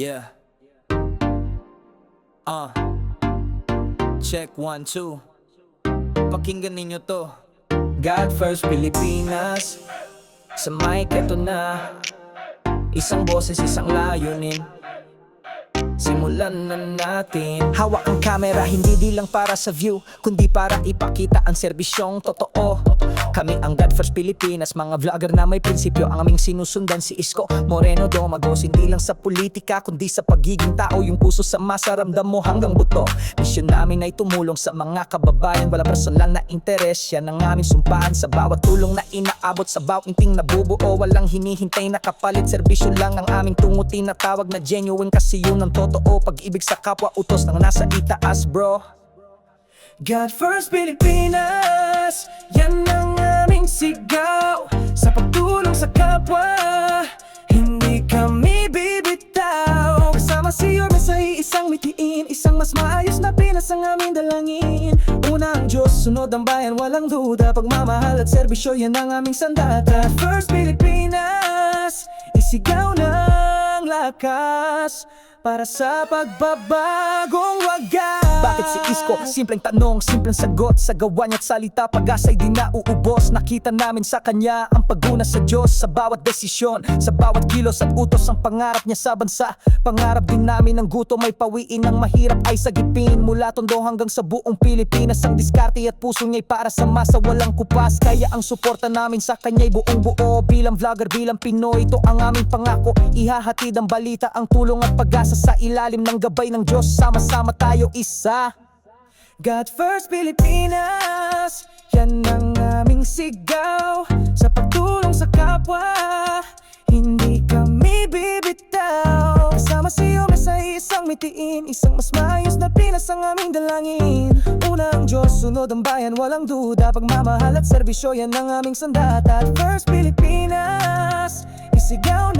Yeah. Uh. Check one, two. Pakinggan ninyo to. God first Pilipinas. Sa mic, eto na. Isang boses, isang layunin. Simulan na natin Hawak ang camera, hindi di lang para sa view Kundi para ipakita ang serbisyong totoo Kami ang God First Pilipinas Mga vlogger na may prinsipyo. Ang aming sinusundan si Isko Moreno Domagos Hindi lang sa politika Kundi sa pagiging tao. Yung puso sa masa Ramdam mo hanggang buto. Misyon namin ay tumulong sa mga kababayan. Wala personal na interes. Yan ang aming sumpaan Sa bawat tulong na inaabot. Sa bawat inting nabubuo Walang hinihintay na kapalit. Serbisyo lang ang aming tungutin na tawag na genuine. Kasi yun ang totoo. Pag-ibig sa kapwa Utos ng nasa itaas bro. God First Pilipinas Yan ang aming sigaw Sa pagtulong sa kapwa. Hindi kami bibitaw. Kasama si Yorme sa isang mitiin. Isang mas maayos na Pinas ang aming dalangin. Una ang Diyos, sunod ang bayan Walang duda, pagmamahal at serbisyo Yan ang aming sandata. First Pilipinas Isigaw ng lakas. Para sa pagbabagong wagas Bakit si Isko? Simpleng tanong, simpleng sagot. Sa gawa niya't salita, pag-asa'y di nauubos. Nakita namin sa kanya ang paguna sa Diyos Sa bawat desisyon, sa bawat kilos at utos Ang pangarap niya sa bansa. Pangarap din namin ang guto May pawiin ang mahirap ay sagipin Mula tondo hanggang sa buong Pilipinas Ang diskarte at puso niya'y para sa masa. Walang kupas, kaya ang suporta namin sa kanya'y buong buo. Bilang vlogger, bilang Pinoy Ito ang aming pangako. Ihahatid ang balita, ang tulong at pag-asa sa ilalim ng gabay ng Diyos. Sama-sama tayo isa God First Pilipinas Yan ang aming sigaw. Sa pagtulong sa kapwa Hindi kami bibitaw. Kasama si Ome sa isang mitiin Isang mas maayos na Pinas ang aming dalangin. Una ang Diyos, sunod ang bayan Walang duda, pagmamahal at serbisyo Yan ang aming sandata. At First Pilipinas Isigaw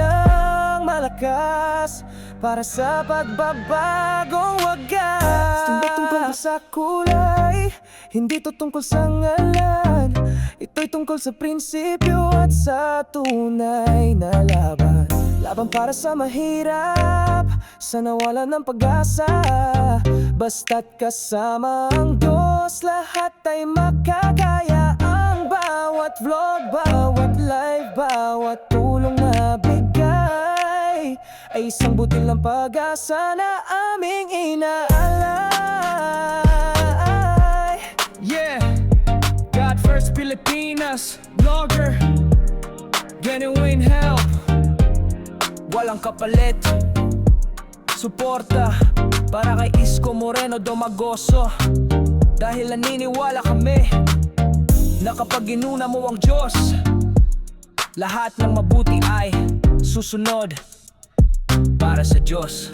ng malakas Para sa pagbabagong wagas. Tumbak-tumbak sa kulay Hindi to tungkol sa ngalan. Ito'y tungkol sa prinsipyo At sa tunay na laban. Laban para sa mahirap Sa nawalan ng pag-asa. Basta't kasama ang Diyos Lahat ay makakaya. Ang bawat vlog, bawat live Bawat tulong na Ay isang butil ng pag-asa na aming inaalay. Yeah, God First Pilipinas, vlogger, genuine help, Walang kapalit. Suporta. Para kay Isko Moreno Domagoso Dahil naniniwala kami Na mo ang Diyos Lahat ng mabuti ay susunod Para sa Diyos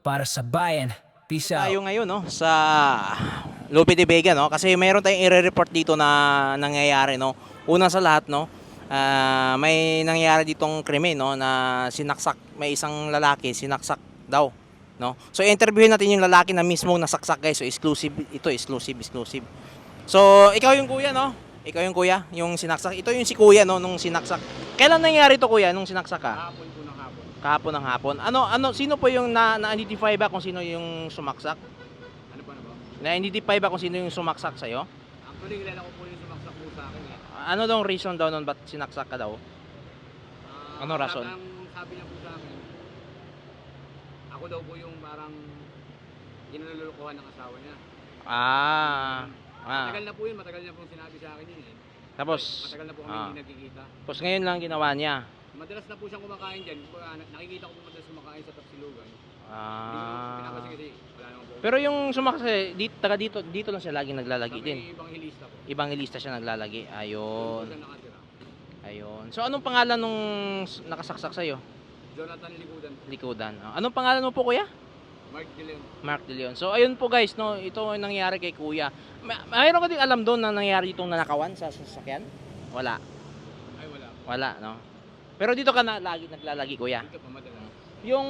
Para sa bayan Peace out tayo ngayon no sa Lupe de Vega no kasi mayroon tayong i-report dito na nangyayari no. Una sa lahat no, ah, may nangyayari ditong krimen no na sinaksak may isang lalaki sinaksak daw no. So interviewin natin yung lalaki na mismo nasaksak guys. So exclusive ito, exclusive, exclusive. So ikaw yung kuya no. Ikaw yung kuya, yung sinaksak. Ito yung si kuya no nung sinaksak. Kailan nangyari to kuya nung sinaksak ka? Hapon. Kahapon ng hapon. Ano ano sino po yung na, na-identify ba kung sino yung sumaksak? Ano pa na ba? Na-identify ba kung sino yung sumaksak sa'yo? Actually, kilala ko po yung sumaksak po sa akin eh. Ano daw ang reason daw nun ba't sinaksak ka daw? Ah, Ano rason? Ang sabi niya po sa akin, ako daw po yung parang inululukuhan ng asawa niya. Ah. ah. Matagal na po yun, matagal na po sinabi sa akin yun eh. Tapos, Matagal na po kami ah. hindi nagkikita. tapos ngayon lang ginawa niya. Madalas na po siyang kumakain dyan. Ah, Nakikita ko po madalas kumakain sa Tapsilugan. Hindi ko Ah. pinapasi kasi wala naman po. Pero yung sumaksak, dito, taga dito, dito lang siya lagi naglalagi din. ibang hilista po. Ibang ilista siya naglalagi. Doon po Ayun. siya nakatira. Ayun. So anong pangalan nung nakasaksak sa'yo? Jonathan Likudan po. Likodan. Ah, Anong pangalan mo po kuya? Mark De Leon. Mark De Leon. So ayun po guys, no, ito ang nangyari kay kuya. Ma- mayroon ka din alam doon na nangyari itong nanakawan sa sasakyan? Wala. Ay wala. Wala, no? Pero dito ka na lagi naglalagi kuya. Dito pa madalas. Yung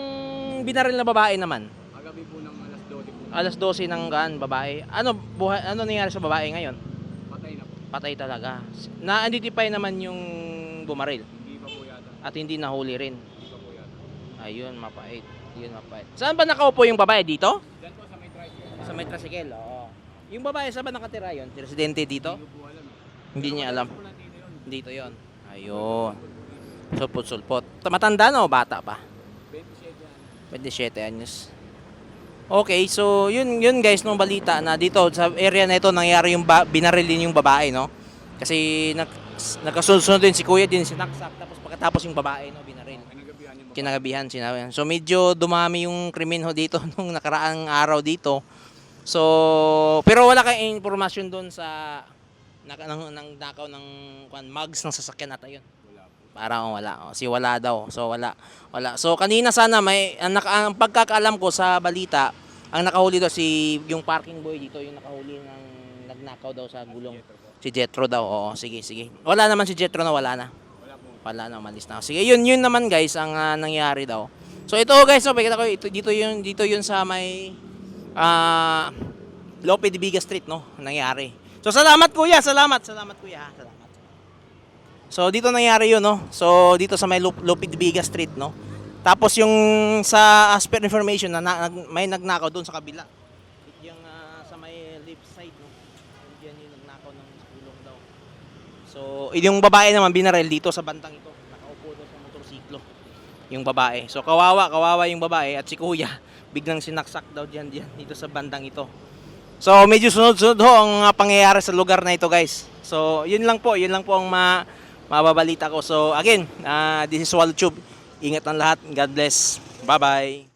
binaril na babae naman, Kagabi po ng alas 12 po. alas 12 ng gaan, babae. Ano buhay ano nangyari sa babae ngayon? Patay na po. Patay talaga. Na-identify naman yung bumaril Hindi pa po yata. at hindi nahuli rin. Hindi pa po yata. Ayun, mapait. Yun, mapait. Saan ba nakaupo yung babae? Dito? Diyan po sa may tricycle. Sa may tricycle, oo. Yung babae, saan ba nakatira yun? Residente dito? Hindi ko po alam. eh. Hindi niya alam. Dito yon. Ayun. Sulpot-sulpot. Matanda na o bata pa? 27 yan. 27 anyos. Okay, so yun yun guys nung balita na dito sa area na ito nangyari yung ba, binaril din yung babae, no? Kasi nag, nagkasunod din si Kuya din sinaksak tapos pagkatapos yung babae no binaril. Kinagabihan sinabi. So medyo dumami yung krimen ho dito nung nakaraang araw dito. So pero wala kayong impormasyon doon sa nang, nang nakaw ng kwan, mugs ng sasakyan ata yun. Parang wala. O, si wala daw. So wala. Wala. So kanina sana may ang, ang pagkakaalam ko sa balita, ang nakahuli daw si yung parking boy dito, yung nakahuli ng nagnakaw daw sa gulong. Si Jetro daw. Oo, sige, sige. Wala naman si Jetro na wala na. Wala na, umalis na. Sige, yun yun naman guys ang ah, nangyari daw. So ito guys, so pakita ko ito dito yun dito yun sa may ah Lope de Viga Street no, nangyari. So salamat kuya, salamat, salamat kuya, salamat. So dito nangyari yun no. So dito sa may de Viga Street no. Tapos yung sa as per information na, na may nagnakaw doon sa kabila. Yung ah, sa may left side no. Diyan yung nagnakaw ng gulong daw. So, yung babae naman binarel dito sa bantang ito. Nakaupo daw sa motorsiklo. Yung babae. So, kawawa, kawawa yung babae at si kuya. Biglang sinaksak daw diyan diyan dito sa bandang ito. So, medyo sunod-sunod ho ang mga pangyayari sa lugar na ito, guys. So, yun lang po, yun lang po ang ma mababalita ko. So, again, ah, this is Waltube. Ingat ang lahat. God bless. Bye-bye.